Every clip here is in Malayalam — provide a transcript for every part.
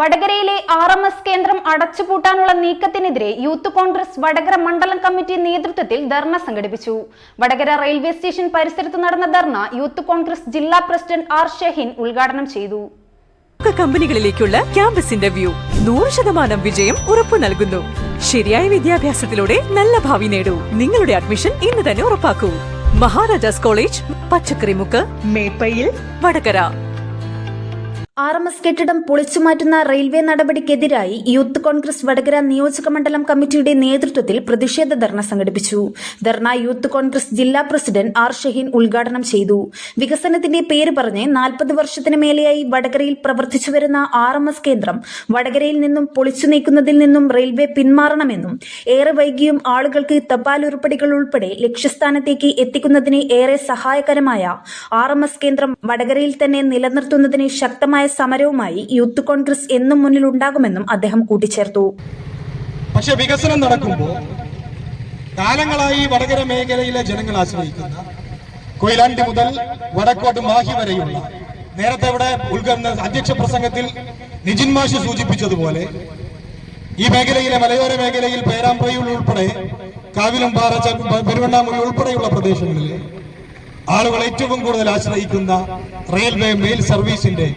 വടകരയിലെ ആർ എം എസ് കേന്ദ്രം അടച്ചുപൂട്ടാനുള്ള നീക്കത്തിനെതിരെ യൂത്ത് കോൺഗ്രസ് വടകര മണ്ഡലം കമ്മിറ്റി നേതൃത്വത്തിൽ ധർണ സംഘടിപ്പിച്ചു. വടകര റെയിൽവേ സ്റ്റേഷൻ പരിസരത്ത് നടന്ന ധർണ യൂത്ത് കോൺഗ്രസ് ജില്ലാ പ്രസിഡന്റ് ആർ ഷഹീൻ ഉദ്ഘാടനം ചെയ്തു. കമ്പനികളിലേക്കുള്ള ക്യാമ്പസ് ഇന്റർവ്യൂ നൂറ് ശതമാനം വിജയം ഉറപ്പു നൽകുന്നു. ശരിയായ വിദ്യാഭ്യാസത്തിലൂടെ നല്ല ഭാവി നേടൂ. നിങ്ങളുടെ അഡ്മിഷൻ ഇന്ന് തന്നെ ഉറപ്പാക്കൂ. Maharajas college Pachakkarimukku Meppayil Vadakara. R M S കെട്ടിടം പൊളിച്ചുമാറ്റുന്ന റെയിൽവേ നടപടിക്കെതിരായി യൂത്ത് കോൺഗ്രസ് വടകര നിയോജക മണ്ഡലം കമ്മിറ്റിയുടെ നേതൃത്വത്തിൽ പ്രതിഷേധ ധർണ സംഘടിപ്പിച്ചു. ധർണ യൂത്ത് കോൺഗ്രസ് ജില്ലാ പ്രസിഡന്റ് ആർ ഷഹീൻ ഉദ്ഘാടനം ചെയ്തു. വികസനത്തിന്റെ പേര് പറഞ്ഞ് നാൽപ്പത് വർഷത്തിന് മേലെയായി വടകരയിൽ പ്രവർത്തിച്ചു വരുന്ന ആർ എം എസ് കേന്ദ്രം വടകരയിൽ നിന്നും പൊളിച്ചു നീക്കുന്നതിൽ നിന്നും റെയിൽവേ പിന്മാറണമെന്നും ഏറെ വൈകിയും ആളുകൾക്ക് തപാൽ ഉരുപ്പടികൾ ഉൾപ്പെടെ ലക്ഷ്യസ്ഥാനത്തേക്ക് എത്തിക്കുന്നതിന് ഏറെ സഹായകരമായ ആർ എം എസ് കേന്ദ്രം വടകരയിൽ തന്നെ നിലനിർത്തുന്നതിന് ശക്തമായ സമരവുമായി യൂത്ത് കോൺഗ്രസ് എന്നും മുന്നിൽ ഉണ്ടാകുമെന്നും അദ്ദേഹം കൂട്ടിച്ചേർത്തു. പക്ഷേ വികസനം നടക്കുമ്പോൾ കാലങ്ങളായി വടകര മേഖലയിലെ ജനങ്ങൾ ആശ്രയിക്കുന്ന കൊയിലാണ്ടി മുതൽ വടക്കോട്ട് മാഹി വരെയുള്ള നേരത്തെ ഇവിടെ ഉദ്ഘാടന അധ്യക്ഷ പ്രസംഗത്തിൽ നിജിൻ മാഷി സൂചിപ്പിച്ചതുപോലെ ഈ മേഖലയിലെ മലയോര മേഖലയിൽ പേരാമ്പ്രയിൽ ഉൾപ്പെടെ കാവിലും പാറ പെരുവണ്ണാമുഴി ഉൾപ്പെടെയുള്ള പ്രദേശങ്ങളിൽ ആളുകൾ ഏറ്റവും കൂടുതൽ ആശ്രയിക്കുന്ന റെയിൽവേ മെയിൽ സർവീസിന്റെ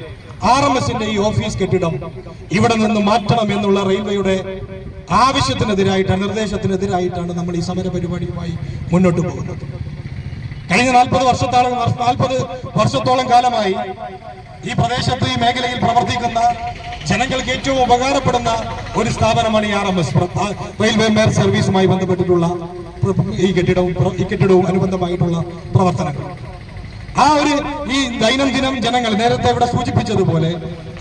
ആർ എം എസിന്റെ ഈ ഓഫീസ് കെട്ടിടം ഇവിടെ നിന്ന് മാറ്റണം എന്നുള്ള റെയിൽവേയുടെ ആവശ്യത്തിനെതിരായിട്ടാണ് നിർദ്ദേശത്തിനെതിരായിട്ടാണ് നമ്മൾ ഈ സമര പരിപാടിയുമായി മുന്നോട്ട് പോകുന്നത്. കഴിഞ്ഞ നാൽപ്പത് വർഷത്തോളം നാൽപ്പത് വർഷത്തോളം കാലമായി ഈ പ്രദേശത്ത് ഈ മേഖലയിൽ പ്രവർത്തിക്കുന്ന ജനങ്ങൾക്ക് ഏറ്റവും ഉപകാരപ്പെടുന്ന ഒരു സ്ഥാപനമാണ് ഈ R M S railway mail സർവീസുമായി ബന്ധപ്പെട്ടിട്ടുള്ള ഈ കെട്ടിടവും ഈ കെട്ടിടവും അനുബന്ധമായിട്ടുള്ള പ്രവർത്തനങ്ങൾ. ആ ഒരു ഈ ദൈനംദിനം ജനങ്ങൾ നേരത്തെ ഇവിടെ സൂചിപ്പിച്ചതുപോലെ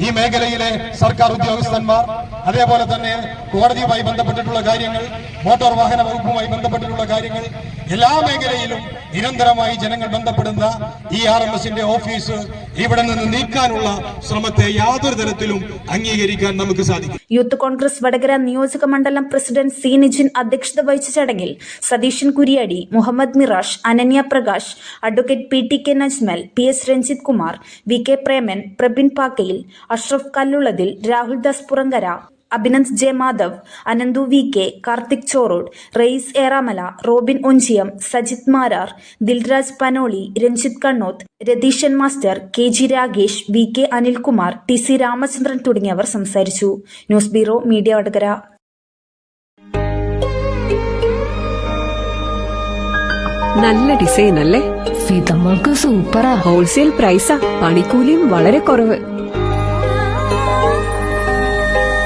ഈ മേഖലയിലെ സർക്കാർ ഉദ്യോഗസ്ഥന്മാർ അതേപോലെ തന്നെ കോടതിയുമായി ബന്ധപ്പെട്ടിട്ടുള്ള കാര്യങ്ങൾ മോട്ടോർ വാഹന വകുപ്പുമായി ബന്ധപ്പെട്ടിട്ടുള്ള കാര്യങ്ങൾ എല്ലാ മേഖലയിലും നിരന്തരമായി ജനങ്ങൾ ബന്ധപ്പെടുന്ന ഈ ആർ എം എസിന്റെ ഓഫീസ് ഇവിടെ നിന്ന് നീക്കാനുള്ള ശ്രമത്തെ യാതൊരു തരത്തിലും അംഗീകരിക്കാൻ നമുക്ക് സാധിക്കും. യൂത്ത് കോൺഗ്രസ് വടകര നിയോജക മണ്ഡലം പ്രസിഡന്റ് സി നിജിൻ അധ്യക്ഷത വഹിച്ച ചടങ്ങിൽ Satheesan Kuriyadi Muhammad Mirash Ananya Prakash advocate P T K Najmal P S Ranjith Kumar V K Preman Prabin Pakkayil Ashraf Kallullathil Rahul Das Purankara Abhinand J Madhav Ananthu V K Karthik Chorode Rais Eramala Robin Onchiyam Sajith Marar Dilraj Panoli Ranjith Kannoth Ratheesan master K G Ragesh V K Anilkumar T C Ramachandran തുടങ്ങിയവർ സംസാരിച്ചു. News bureau media Vadakara. നല്ല ഡിസൈൻ അല്ലേ ഫിതമ്മൾക്ക് സൂപ്പറാ. ഹോൾസെയിൽ പ്രൈസാ. പണിക്കൂലിയും വളരെ കുറവ്.